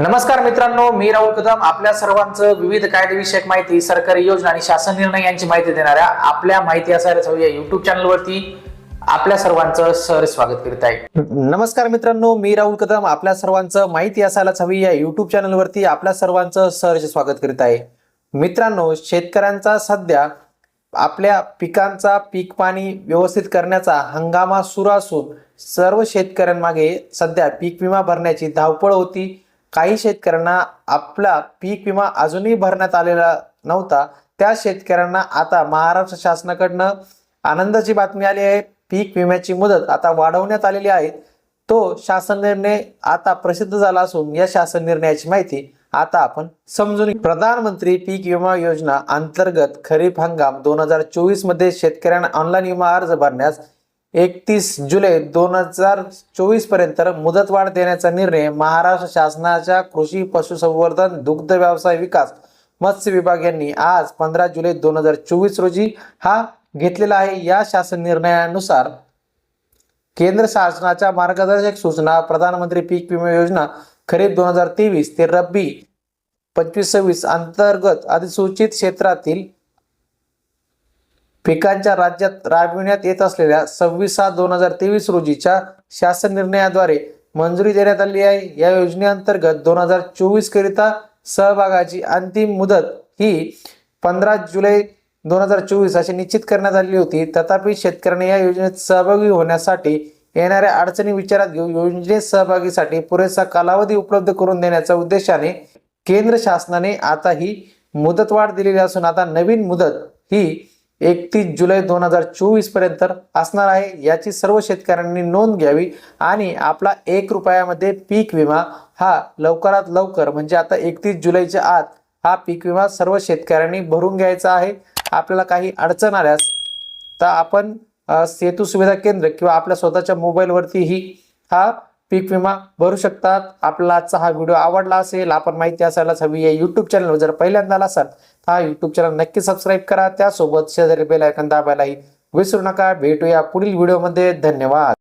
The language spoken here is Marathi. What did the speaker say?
नमस्कार मित्रांनो मी राहुल कदम. आपल्या सर्वांचं विविध कायदेविषयक माहिती सरकारी योजना आणि शासन निर्णय यांची माहिती देणाऱ्या आपल्या माहिती असायला हवी या युट्यूब चॅनलवरती आपल्या सर्वांचं सर स्वागत करीत आहे. नमस्कार मित्रांनो मी राहुल कदम. आपल्या सर्वांचं माहिती असायलाच हवी या युट्यूब चॅनलवरती आपल्या सर्वांचं सहर्ष स्वागत करीत आहे. मित्रांनो शेतकऱ्यांचा सध्या आपल्या पिकांचा पीक पाणी व्यवस्थित करण्याचा हंगामा सुरू असून सर्व शेतकऱ्यांमागे सध्या पीक विमा भरण्याची धावपळ होती. काही शेतकऱ्यांना आपला पीक विमा अजूनही भरण्यात आलेला नव्हता. त्या शेतकऱ्यांना आता महाराष्ट्र शासनाकडनं आनंदाची बातमी आली आहे. पीक विम्याची मुदत आता वाढवण्यात आलेली आहे. तो शासन निर्णय आता प्रसिद्ध झाला असून या शासन निर्णयाची माहिती आता आपण समजून प्रधानमंत्री पीक विमा योजना अंतर्गत खरीप हंगाम दोन हजार चोवीसमध्ये शेतकऱ्यांना ऑनलाईन विमा अर्ज भरण्यास एकतीस जुलै दोन हजार चोवीसपर्यंत मुदतवाढ देण्याचा निर्णय महाराष्ट्र शासनाच्या कृषी पशुसंवर्धन दुग्ध व्यवसाय विकास मत्स्य विभाग यांनी आज पंधरा जुलै दोन हजार चोवीस रोजी हा घेतलेला आहे. या शासन निर्णयानुसार केंद्र शासनाच्या मार्गदर्शक सूचना प्रधानमंत्री पीक विमा योजना खरीप दोन हजार तेवीस ते रब्बी पंचवीस सव्वीस अंतर्गत अधिसूचित क्षेत्रातील पिकांच्या राज्यात राबविण्यात येत असलेल्या सव्वीस सात दोन हजार तेवीस रोजीच्या शासन निर्णयाद्वारे मंजुरी देण्यात आली आहे. या योजनेअंतर्गत दोन हजार चोवीस करिता सहभागाची अंतिम मुदत ही पंधरा जुलै दोन हजार चोवीस अशी निश्चित करण्यात आली होती. तथापि शेतकऱ्यांनी या योजनेत सहभागी होण्यासाठी येणाऱ्या अडचणी विचारात घेऊन योजनेत सहभागीसाठी पुरेसा कालावधी उपलब्ध करून देण्याच्या उद्देशाने केंद्र शासनाने आता ही मुदतवाढ दिलेली असून आता नवीन मुदत ही एकतीस जुलै दोन हजार चोवीसपर्यंत असणार आहे. याची सर्व शेतकऱ्यांनी नोंद घ्यावी आणि आपला एक रुपयामध्ये पीक विमा हा लवकरात लवकर म्हणजे आता एकतीस जुलैच्या आत हा पीक विमा सर्व शेतकऱ्यांनी भरून घ्यायचा आहे. आपल्याला काही अडचण आल्यास तर आपण सेतू सुविधा केंद्र किंवा आपल्या स्वतःच्या मोबाईलवरतीही हा पीक विमा भरू शकतात. आपला आजचा हा व्हिडिओ आवडला असेल आपण माहिती असायलाच हवी आहे. युट्यूब चॅनलवर जर पहिल्यांदा असाल तर हा युट्यूब चॅनल नक्की सबस्क्राईब करा. त्यासोबत शेजारी बेल आयकन दाबायलाही विसरू नका. भेटूया पुढील व्हिडिओमध्ये. धन्यवाद.